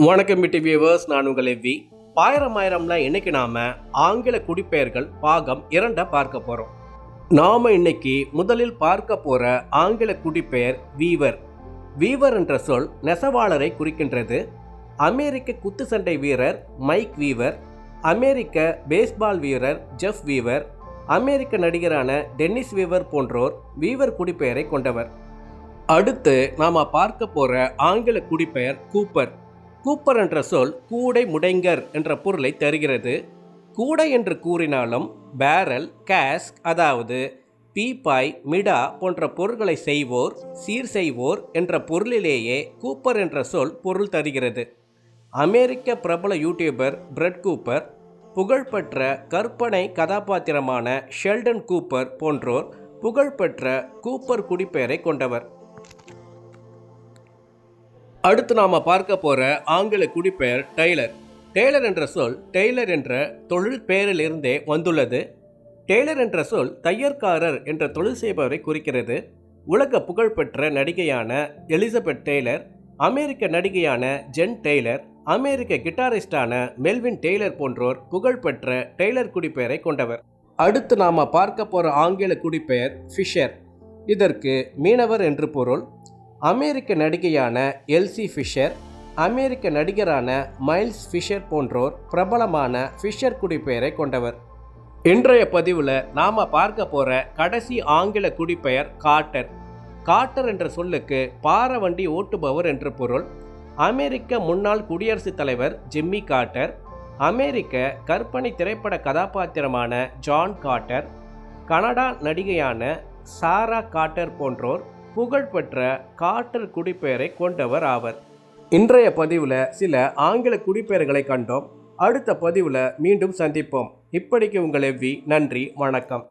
வணக்கம் விட்டு வியூவர்ஸ் நான் உங்கள் எவ்வி பாயிரம் ஆயிரம்ல இன்னைக்கு நாம ஆங்கில குடிப்பெயர்கள் பாகம் இரண்ட பார்க்க போறோம். நாம இன்னைக்கு முதலில் பார்க்க போற ஆங்கில குடிப்பெயர் வீவர். வீவர் என்ற சொல் நெசவாளரை குறிக்கின்றது. அமெரிக்க குத்துச்சண்டை வீரர் மைக் வீவர் அமெரிக்க பேஸ்பால் வீரர் ஜெஃப் வீவர் அமெரிக்க நடிகரான டென்னிஸ் வீவர் போன்றோர் வீவர் குடிப்பெயரை கொண்டவர். அடுத்து நாம பார்க்க போற ஆங்கில குடிப்பெயர் கூப்பர். கூப்பர் என்ற சொல் கூடை முடைங்கர் என்ற பொருளை தருகிறது. கூடை என்று கூறினாலும் பேரல் கேஸ்க் அதாவது பீப்பாய் மிடா போன்ற பொருட்களை செய்வோர் சீர் செய்வோர் என்ற பொருளிலேயே கூப்பர் என்ற சொல் பொருள் தருகிறது. அமெரிக்க பிரபல யூடியூபர் பிரெட் கூப்பர் புகழ்பெற்ற கற்பனை கதாபாத்திரமான ஷெல்டன் கூப்பர் போன்றோர் புகழ்பெற்ற கூப்பர் குடிப்பெயரை கொண்டவர். அடுத்து நாம பார்க்க போகிற ஆங்கில குடிப்பெயர் டெய்லர். டெய்லர் என்ற சொல் டெய்லர் என்ற தொழில் பெயரிலிருந்தே வந்துள்ளது. டெய்லர் என்ற சொல் தையற்காரர் என்ற தொழில் செய்பவரை குறிக்கிறது. உலக புகழ்பெற்ற நடிகையான எலிசபெத் டெய்லர் அமெரிக்க நடிகையான ஜென் டெய்லர் அமெரிக்க கிட்டாரிஸ்டான மெல்வின் டெய்லர் போன்றோர் புகழ்பெற்ற டெய்லர் குடிப்பெயரை கொண்டவர். அடுத்து நாம பார்க்க போகிற ஆங்கில குடிப்பெயர் ஃபிஷர். இதற்கு மீனவர் என்று பொருள். அமெரிக்க நடிகையான எல்சி ஃபிஷர் அமெரிக்க நடிகரான மைல்ஸ் ஃபிஷர் போன்றோர் பிரபலமான ஃபிஷர் குடிப்பெயரை கொண்டவர். இன்றைய பதிவில் நாம் பார்க்க போகிற கடைசி ஆங்கில குடிப்பெயர் காட்டர். காட்டர் என்ற சொல்லுக்கு பாரவண்டி ஓட்டுபவர் என்று பொருள். அமெரிக்க முன்னாள் குடியரசுத் தலைவர் ஜிம்மி காட்டர் அமெரிக்க கற்பனை திரைப்பட கதாபாத்திரமான ஜான் காட்டர் கனடா நடிகையான சாரா காட்டர் போன்றோர் புகழ்பெற்ற காட்டர் குடிப்பெயரை கொண்டவர் ஆவர். இன்றைய பதிவில் சில ஆங்கில குடிப்பெயர்களை கண்டோம். அடுத்த பதிவில் மீண்டும் சந்திப்போம். இப்படிக்கு உங்கள் எவ்வி நன்றி வணக்கம்.